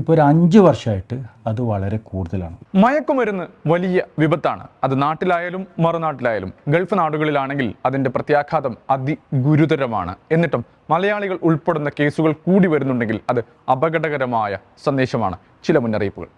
ഇപ്പോൾ ഒരു അഞ്ച് വർഷമായിട്ട് അത് വളരെ കൂടുതലാണ്. മയക്കുമരുന്ന് വലിയ വിപത്താണ്. അത് നാട്ടിലായാലും മറുനാട്ടിലായാലും ഗൾഫ് നാടുകളിലാണെങ്കിൽ അതിന്റെ പ്രത്യാഘാതം അതിഗുരുതരമാണ്. എന്നിട്ടും മലയാളികൾ ഉൾപ്പെടുന്ന കേസുകൾ കൂടി വരുന്നുണ്ടെങ്കിൽ അത് അപകടകരമായ സന്ദേശമാണ്. ചില മുന്നറിയിപ്പുകൾ.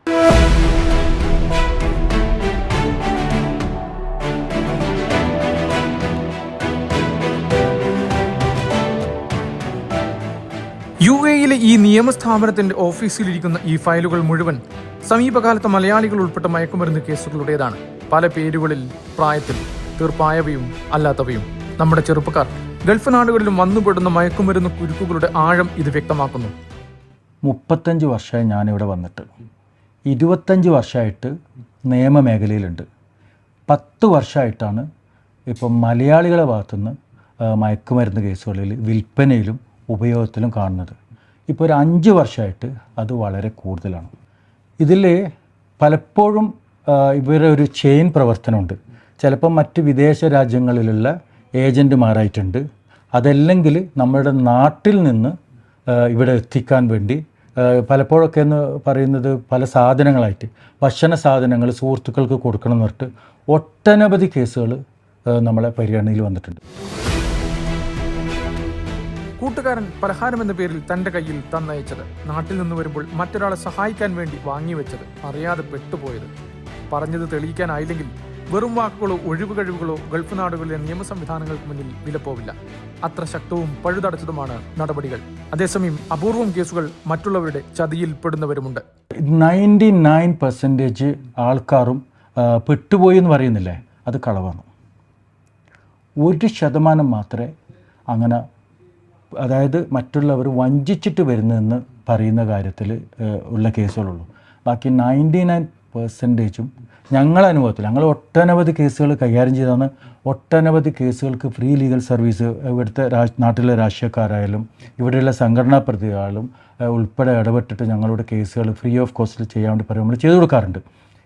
എയിലെ ഈ നിയമസ്ഥാപനത്തിന്റെ ഓഫീസിലിരിക്കുന്ന ഈ ഫയലുകൾ മുഴുവൻ സമീപകാലത്ത് മലയാളികൾ ഉൾപ്പെട്ട മയക്കുമരുന്ന് കേസുകളുടേതാണ്. പല പേരുകളിൽ പ്രായത്തിൽ തീർപ്പായവയും അല്ലാത്തവയും. നമ്മുടെ ചെറുപ്പക്കാർ ഗൾഫ് നാടുകളിലും വന്നുപെടുന്ന മയക്കുമരുന്ന് കുരുക്കുകളുടെ ആഴം ഇത് വ്യക്തമാക്കുന്നു. മുപ്പത്തഞ്ച് വർഷമായി ഞാനിവിടെ വന്നിട്ട്. ഇരുപത്തഞ്ച് വർഷമായിട്ട് നിയമമേഖലയിലുണ്ട്. പത്ത് വർഷമായിട്ടാണ് ഇപ്പം മലയാളികളെ ഭാഗത്തുനിന്ന് മയക്കുമരുന്ന് കേസുകളിൽ വിൽപ്പനയിലും ഉപയോഗത്തിലും കാണുന്നത്. ഇപ്പോൾ ഒരു അഞ്ച് വർഷമായിട്ട് അത് വളരെ കൂടുതലാണ്. ഇതിൽ പലപ്പോഴും ഇവരുടെ ഒരു ചെയിൻ പ്രവർത്തനമുണ്ട്. ചിലപ്പോൾ മറ്റ് വിദേശ രാജ്യങ്ങളിലുള്ള ഏജന്റുമാരായിട്ടുണ്ട് അതല്ലെങ്കിൽ നമ്മുടെ നാട്ടിൽ നിന്ന് ഇവിടെ എത്തിക്കാൻ വേണ്ടി പലപ്പോഴൊക്കെ എന്ന് പറയുന്നത് പല സാധനങ്ങളായിട്ട് ഭക്ഷണ സാധനങ്ങൾ സുഹൃത്തുക്കൾക്ക് കൊടുക്കണം എന്ന് പറഞ്ഞിട്ട് ഒട്ടനവധി കേസുകൾ നമ്മളെ പരിഗണനയിൽ വന്നിട്ടുണ്ട്. കൂട്ടുകാരൻ പലഹാരം എന്ന പേരിൽ തന്റെ കയ്യിൽ തന്നയച്ചത്. നാട്ടിൽ നിന്ന് വരുമ്പോൾ മറ്റൊരാളെ സഹായിക്കാൻ വേണ്ടി വാങ്ങിവെച്ചത് അറിയാതെ പെട്ടുപോയത്. പറഞ്ഞത് തെളിയിക്കാനായില്ലെങ്കിൽ വെറും വാക്കുകളോ ഒഴിവ് കഴിവുകളോ ഗൾഫ് നാടുകളിലെ നിയമ സംവിധാനങ്ങൾക്ക് മുന്നിൽ വിലപ്പോവില്ല. അത്ര ശക്തവും പഴുതടച്ചതുമാണ് നടപടികൾ. അതേസമയം അപൂർവം കേസുകൾ മറ്റുള്ളവരുടെ ചതിയിൽ പെടുന്നവരുമുണ്ട്. നയന്റി നയൻ പെർസെന്റേജ് ആൾക്കാരും പെട്ടുപോയി എന്ന് പറയുന്നില്ലേ? അത് കളവാണ്. ഒരു ശതമാനം മാത്രമേ അങ്ങനെ അതായത് മറ്റുള്ളവർ വഞ്ചിച്ചിട്ട് വരുന്നതെന്ന് പറയുന്ന കാര്യത്തിൽ ഉള്ള കേസുകളുള്ളൂ. ബാക്കി നയന്റി നയൻ പെർസെന്റേജും ഞങ്ങളെ അനുഭവത്തിൽ ഞങ്ങൾ ഒട്ടനവധി കേസുകൾ കൈകാര്യം ചെയ്താണ് ഒട്ടനവധി കേസുകൾക്ക് ഫ്രീ ലീഗൽ സർവീസ് ഇവിടുത്തെ രാജ് നാട്ടിലെ രാഷ്ട്രീയക്കാരായാലും ഇവിടെയുള്ള സംഘടനാ പ്രതികളും ഉൾപ്പെടെ ഇടപെട്ടിട്ട് ഞങ്ങളുടെ കേസുകൾ ഫ്രീ ഓഫ് കോസ്റ്റിൽ ചെയ്യാൻ വേണ്ടി പറയുമ്പോൾ നമ്മൾ ചെയ്തു കൊടുക്കാറുണ്ട്.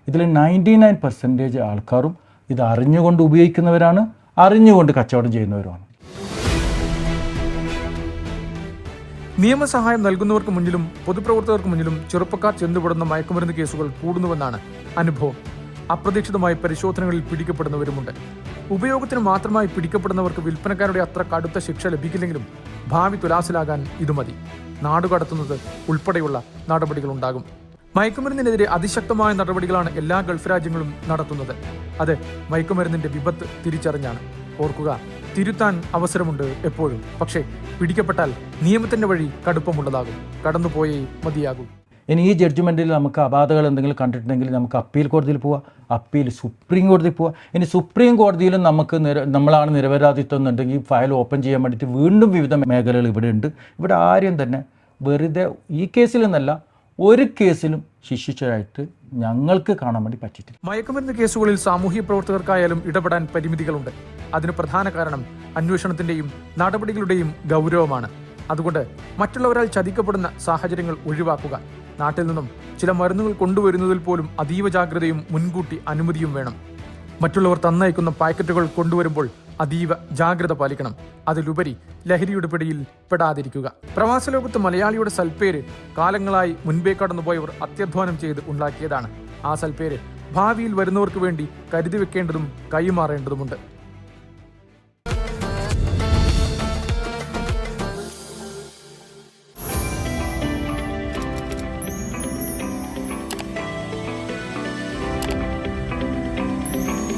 ഇതിൽ നയന്റി നയൻ പെർസെന്റേജ് ആൾക്കാരും ഇത് അറിഞ്ഞുകൊണ്ട് ഉപയോഗിക്കുന്നവരാണ് അറിഞ്ഞുകൊണ്ട് കച്ചവടം ചെയ്യുന്നവരുമാണ്. നിയമസഹായം നൽകുന്നവർക്ക് മുന്നിലും പൊതുപ്രവർത്തകർക്ക് മുന്നിലും ചെറുപ്പക്കാർ ചെന്നുപെടുന്ന മയക്കുമരുന്ന് കേസുകൾ കൂടുന്നുവെന്നാണ് അനുഭവം. അപ്രതീക്ഷിതമായി പരിശോധനകളിൽ പിടിക്കപ്പെടുന്നവരുമുണ്ട്. ഉപയോഗത്തിന് മാത്രമായി പിടിക്കപ്പെടുന്നവർക്ക് വിൽപ്പനക്കാരുടെ അത്ര കടുത്ത ശിക്ഷ ലഭിക്കില്ലെങ്കിലും ഭാവി തുലാസിലാകാൻ ഇത് മതി. നാടുകടത്തുന്നത് ഉൾപ്പെടെയുള്ള നടപടികളുണ്ടാകും. മയക്കുമരുന്നിനെതിരെ അതിശക്തമായ നടപടികളാണ് എല്ലാ ഗൾഫ് രാജ്യങ്ങളും നടത്തുന്നത്. അത് മയക്കുമരുന്നിന്റെ വിപത്ത് തിരിച്ചറിഞ്ഞാണ്. ഓർക്കുക തിരുത്താൻ അവസരമുണ്ട് എപ്പോഴും. പക്ഷേ പിടിക്കപ്പെട്ടാൽ നിയമത്തിന്റെ വഴി കടുപ്പമുള്ളതാകും. കടന്നുപോയേ മതിയാകും. ഇനി ഈ ജഡ്ജ്മെന്റിൽ നമുക്ക് അപാധകൾ എന്തെങ്കിലും കണ്ടിട്ടുണ്ടെങ്കിൽ നമുക്ക് അപ്പീൽ കോടതിയിൽ പോവാം. അപ്പീൽ സുപ്രീം കോടതിയിൽ പോവാം. ഇനി സുപ്രീം കോടതിയിലും നമുക്ക് നിര നമ്മളാണ് നിരപരാധിത്വം എന്നുണ്ടെങ്കിൽ ഫയൽ ഓപ്പൺ ചെയ്യാൻ വേണ്ടിയിട്ട് വീണ്ടും വിവിധ മേഖലകൾ ഇവിടെ ഉണ്ട്. ഇവിടെ ആരും തന്നെ വെറുതെ ഈ കേസിൽ നിന്നല്ല ഒരു കേസിലും ശിക്ഷിച്ചതായിട്ട് ഞങ്ങൾക്ക് കാണാൻ വേണ്ടി പറ്റിയിട്ടില്ല. മയക്കുമരുന്ന് കേസുകളിൽ സാമൂഹ്യ പ്രവർത്തകർക്കായാലും ഇടപെടാൻ പരിമിതികളുണ്ട്. അതിന് പ്രധാന കാരണം അന്വേഷണത്തിന്റെയും നടപടികളുടെയും ഗൗരവമാണ്. അതുകൊണ്ട് മറ്റുള്ളവരാൽ ചതിക്കപ്പെടുന്ന സാഹചര്യങ്ങൾ ഒഴിവാക്കുക. നാട്ടിൽ നിന്നും ചില മരുന്നുകൾ കൊണ്ടുവരുന്നതിൽ പോലും അതീവ ജാഗ്രതയും മുൻകൂട്ടി അനുമതിയും വേണം. മറ്റുള്ളവർ തന്നയക്കുന്ന പാക്കറ്റുകൾ കൊണ്ടുവരുമ്പോൾ അതീവ ജാഗ്രത പാലിക്കണം. അതിലുപരി ലഹരിയുടെ പിടിയിൽ പെടാതിരിക്കുക. പ്രവാസ ലോകത്ത് മലയാളിയുടെ സൽപ്പേര് കാലങ്ങളായി മുൻപേ കടന്നുപോയവർ അത്യധ്വാനം ചെയ്ത് ഉണ്ടാക്കിയതാണ്. ആ സൽപ്പേര് ഭാവിയിൽ വരുന്നവർക്ക് വേണ്ടി കരുതി വെക്കേണ്ടതും കൈമാറേണ്ടതുമുണ്ട്.